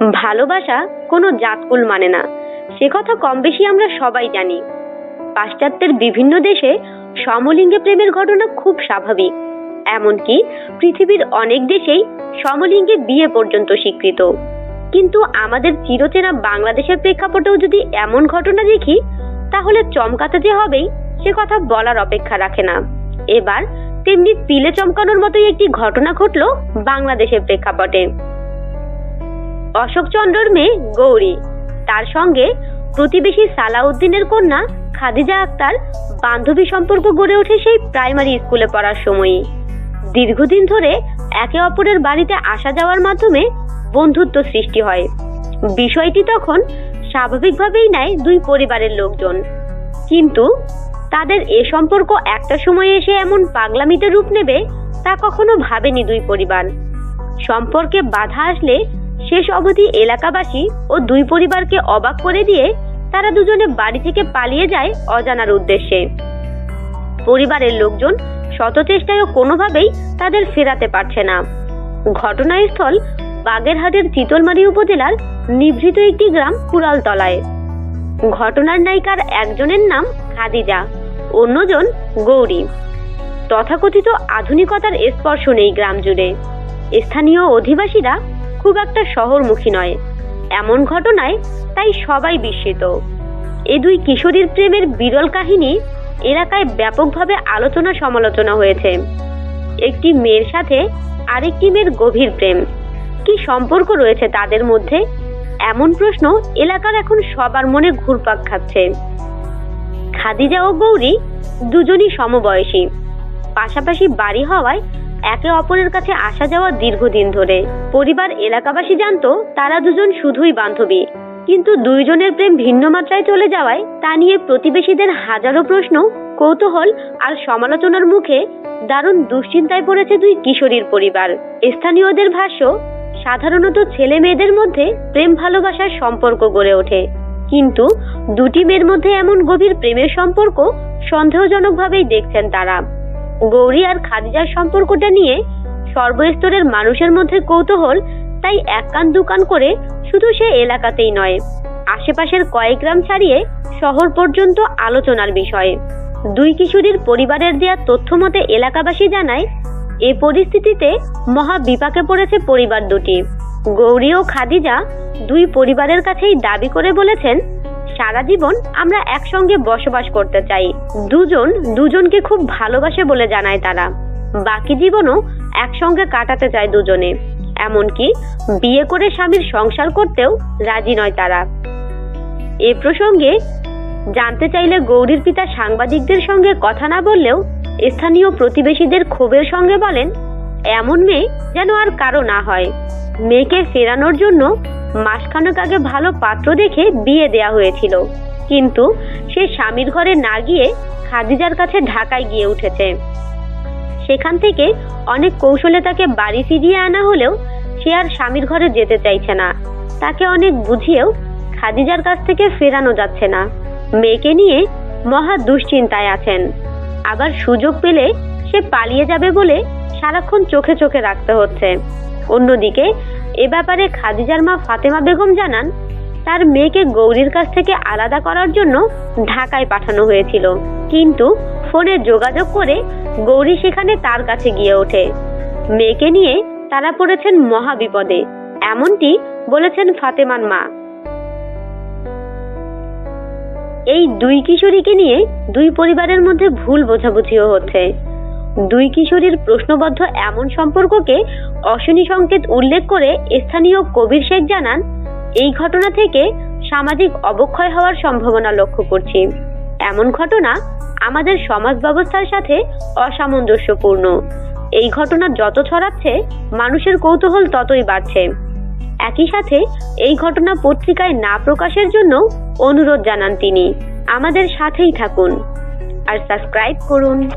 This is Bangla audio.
ভালোবাসা কোনো জাতকুল মানে না। সে কথা কম বেশি আমরা সবাই জানি। পাশ্চাত্যের বিভিন্ন দেশে সমলিঙ্গে প্রেমের ঘটনা খুব স্বাভাবিক। এমনকি পৃথিবীর অনেক দেশেই সমলিঙ্গে বিয়ে পর্যন্ত স্বীকৃত। কিন্তু আমাদের চিরচেনা বাংলাদেশের প্রেক্ষাপটেও যদি এমন ঘটনা দেখি, তাহলে চমকাতে যে হবেই, সে কথা বলার অপেক্ষা রাখে না। এবার তেমনি পিলে চমকানোর মতোই একটি ঘটনা ঘটল বাংলাদেশের প্রেক্ষাপটে। অশোকচন্দ্রর মেয়ে গৌরী। তার সঙ্গে প্রতিবেশী সালাউদ্দিনের কন্যা খাদিজা আক্তার বান্ধবী সম্পর্ক গড়ে ওঠে সেই প্রাইমারি স্কুলে পড়ার সময়ই। দীর্ঘদিন ধরে একে অপরের বাড়িতে আসা যাওয়ার মাধ্যমে বন্ধুত্ব সৃষ্টি হয়। বিষয়টি তখন স্বাভাবিকভাবেই নেয় দুই পরিবারের লোকজন। কিন্তু তাদের এ সম্পর্ক একটা সময়ে এসে এমন পাগলামিতে রূপ নেবে তা কখনো ভাবেনি দুই পরিবার। সম্পর্কে বাধা আসলে শেষ অবধি এলাকাবাসী ও দুই পরিবারকে অবাক করে দিয়ে তারা দুজনে বাড়ি থেকে পালিয়ে যায় অজানার উদ্দেশ্যে। পরিবারের লোকজন শত চেষ্টায়ও কোনোভাবেই তাদের ফেরাতে পারছে না। ঘটনাস্থল বাগেরহাটের চিতলমারি উপজেলার নিভৃত একটি গ্রাম কুড়ালতলায়। ঘটনার নায়িকার একজনের নাম খাদিজা, অন্যজন গৌরী। তথাকথিত আধুনিকতার স্পর্শ নেই গ্রাম জুড়ে। স্থানীয় অধিবাসীরা খুব একটা শহরমুখী নয়। এমন ঘটনায় তাই সবাই বিস্মিত। এ দুই কিশোরীর প্রেমের বিরল কাহিনী এলাকায় ব্যাপকভাবে আলোচনা সমালোচনা হয়েছে। একটি মেয়ের সাথে আরেকটি মেয়ের গভীর প্রেম। কি সম্পর্ক রয়েছে তাদের মধ্যে? এমন প্রশ্ন এলাকার এখন সবার মনে ঘুরপাক খাচ্ছে। খাদিজা ও গৌরী দুজনই সমবয়সী। পাশাপাশি বাড়ি হওয়ায় একে অপরের কাছে আসা যাওয়া দীর্ঘদিন ধরে। পরিবার, এলাকাবাসী জানতো, তারা দুজন শুধুই বান্ধবী। কিন্তু দুইজনের প্রেম ভিন্ন মাত্রায় চলে যাওয়ায় তা নিয়ে প্রতিবেশীদের হাজারো প্রশ্ন, কৌতূহল আর সমালোচনার মুখে দারুণ দুশ্চিন্তায় পড়েছে দুই কিশোরীর পরিবার। স্থানীয়দের ভাষ্য, সাধারণত ছেলে মেয়েদের মধ্যে প্রেম ভালোবাসার সম্পর্ক গড়ে ওঠে। কিন্তু দুটি মেয়ের মধ্যে এমন গভীর প্রেমের সম্পর্ক সন্দেহজনকভাবেই দেখছেন তারা। গৌরী আর খাদিজার সম্পর্কটা নিয়ে সর্বস্তরের মানুষের মধ্যে কৌতূহল, তাই এক কান দুকান করে শুধু সে এলাকাতেই নয়, আশেপাশের কয়েক গ্রাম ছাড়িয়ে শহর পর্যন্ত আলোচনার বিষয়। দুই কিশোরীর পরিবারের দেয়া তথ্য মতে এলাকাবাসী জানায়, এ পরিস্থিতিতে মহা বিপাকে পড়েছে পরিবার দুটি। গৌরী ও খাদিজা দুই পরিবারের কাছেই দাবি করে বলেছেন সারা জীবন আমরা একসঙ্গে বসবাস করতে চাই। দুজন দুজনকে খুব ভালোবাসে বলে জানায় তারা। বাকি জীবনও একসঙ্গে কাটাতে চায় দুজনে। এমনকি বিয়ে করে স্বামীর সংসার করতেও রাজি নয় তারা। এ প্রসঙ্গে জানতে চাইলে গৌরীর পিতা সাংবাদিকদের সঙ্গে কথা না বললেও স্থানীয় প্রতিবেশীদের ক্ষোভের সঙ্গে বলেন, এমন মেয়ে যেন আর কারও না হয়। মেয়েকে ফেরানোর জন্য মাসখানেক আগে ভালো পাত্র দেখে বিয়ে দেয়া হয়েছিল। কিন্তু সে স্বামীর ঘরে না গিয়ে খাদিজার কাছে ঢাকায় গিয়ে উঠেছে। সেখান থেকে অনেক কৌশলে তাকে বাড়ি ফিরিয়ে আনা হলেও সে আর স্বামীর ঘরে যেতে চাইছে না। তাকে অনেক বুঝিয়েও খাদিজার কাছ থেকে ফেরানো যাচ্ছে না। মেয়েকে নিয়ে মহা দুশ্চিন্তায় আছেন। আবার সুযোগ পেলে সে পালিয়ে যাবে বলে সারাক্ষণ চোখে চোখে রাখতে হচ্ছে। অন্যদিকে এ ব্যাপারে খাদিজার মা ফাতেমা বেগম জানান, তার মেয়েকে গৌরীর কাছ থেকে আলাদা করার জন্য ঢাকায় পাঠানো হয়েছিল। কিন্তু ফোনে যোগাযোগ করে গৌরী সেখানে তার কাছে গিয়ে ওঠে। মেয়েকে নিয়ে তারা পড়েছেন মহা বিপদে এমনটি বলেছেন ফাতেমার মা। এই দুই কিশোরীকে নিয়ে দুই পরিবারের মধ্যে ভুল বোঝাবুঝিও হচ্ছে। দুই কিশোরীর প্রশ্নবদ্ধ এমন সম্পর্ককে অশনি সংকেত উল্লেখ করে স্থানীয় কবির শেখ জানান, এই ঘটনা থেকে সামাজিক অবক্ষয় হওয়ার সম্ভাবনা লক্ষ্য করছি। এমন ঘটনা আমাদের সমাজ ব্যবস্থার সাথে অসামঞ্জস্যপূর্ণ। এই ঘটনা যত ছড়াচ্ছে, মানুষের কৌতূহল ততই বাড়ছে। একই সাথে এই ঘটনা পত্রিকায় না প্রকাশের জন্য অনুরোধ জানান তিনি। আমাদের সাথেই থাকুন। আর সাবস্ক্রাইব করুন।